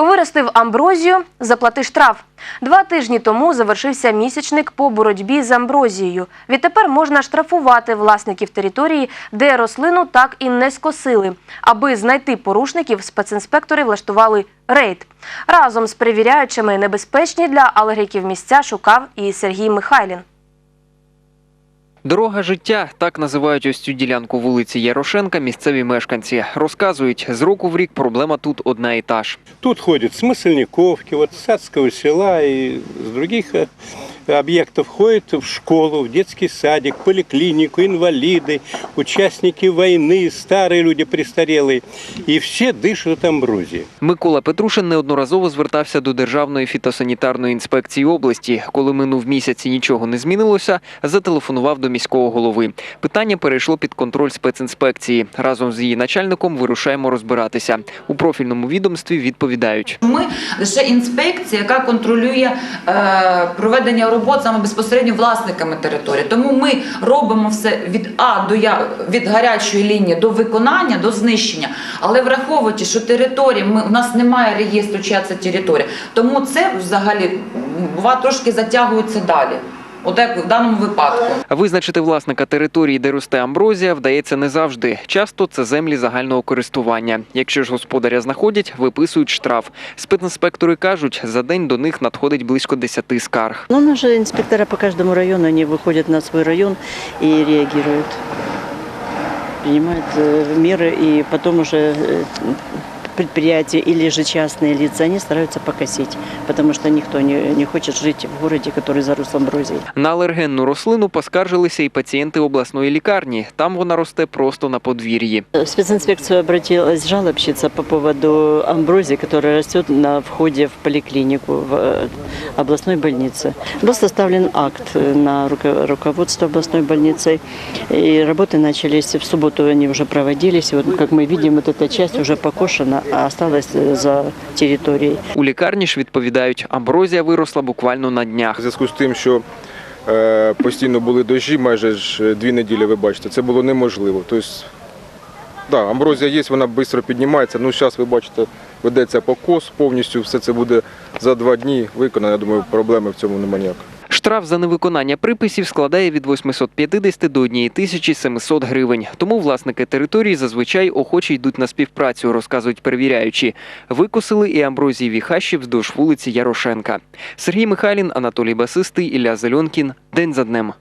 Виростив амброзію, заплати штраф. Два тижні тому завершився місячник по боротьбі з амброзією. Відтепер можна штрафувати власників території, де рослину так і не скосили. Аби знайти порушників, спецінспектори влаштували рейд. Разом з перевіряючими небезпечні для алергіків місця шукав і Сергій Михайлін. Дорога життя так називають ось цю ділянку вулиці Ярошенка місцеві мешканці. Розказують, з року в рік проблема тут одна і та ж. Тут ходять з Мисельниковки, вот с Садского села і з э, объектов ходят в школу, в детский садик, поликлинику, инвалиды, участники войны, старые люди престарелые. И все дышат амброзией. Микола Петрушин неодноразово звертався до Державної фітосанітарної інспекції області. Коли минув місяць і нічого не змінилося, зателефонував до міського голови. Питання перейшло під контроль спецінспекції. Разом з її начальником вирушаємо розбиратися. У профільному відомстві відповідають. Ми лише інспекція, яка контролює е, проведення робот саме безпосередньо власниками території. Тому ми робимо все від А до Я від гарячої лінії до виконання, до знищення. Але враховуючи, що територія, ми у нас немає реєстру, чия це територія. Тому це взагалі бува трошки затягується далі. От як в даному випадку. Визначити власника території, де росте амброзія, вдається не завжди. Часто це землі загального користування. Якщо ж господаря знаходять, виписують штраф. Спецінспектори кажуть, за день до них надходить близько 10 скарг. Ну, наши инспектора по каждому району, они выходят на свой район и реагируют. Принимают э, меры, и потом уже э, предприятия или же частные лица, они стараются покосить, потому что никто не, не хочет жить в городе, который зарос амброзией. На алергенну рослину поскаржилися і пацієнти обласної лікарні. Там вона росте просто на подвір'ї. В специнспекцию обратилась жалобщица по поводу амброзии, которая растет на входе в поликлинику в э, областной больнице. Был составлен акт э, на руко- руководство областной больницей, и работы начались в субботу, они уже проводились. И вот, как мы видим, вот эта часть уже покошена, а осталась э, за территорией. У лікарні ж відповідають, амброзія виросла буквально на днях. В зв'язку з тим, що е, постійно були дощі, майже ж е, дві неділі, ви бачите, це було неможливо. Тобто, да, амброзія є, вона швидко піднімається. Ну, зараз ви бачите, ведеться покос повністю, все це буде за два дні виконано. Я думаю, проблеми в цьому немає ніякої. Штраф за невиконання приписів складає від 850 до 1700 гривень. Тому власники території зазвичай охоче йдуть на співпрацю, розказують перевіряючі. Викосили і амброзієві хащі вздовж вулиці Ярошенка. Сергій Михайлін, Анатолій Басистий, Ілля Зельонкін. День за днем.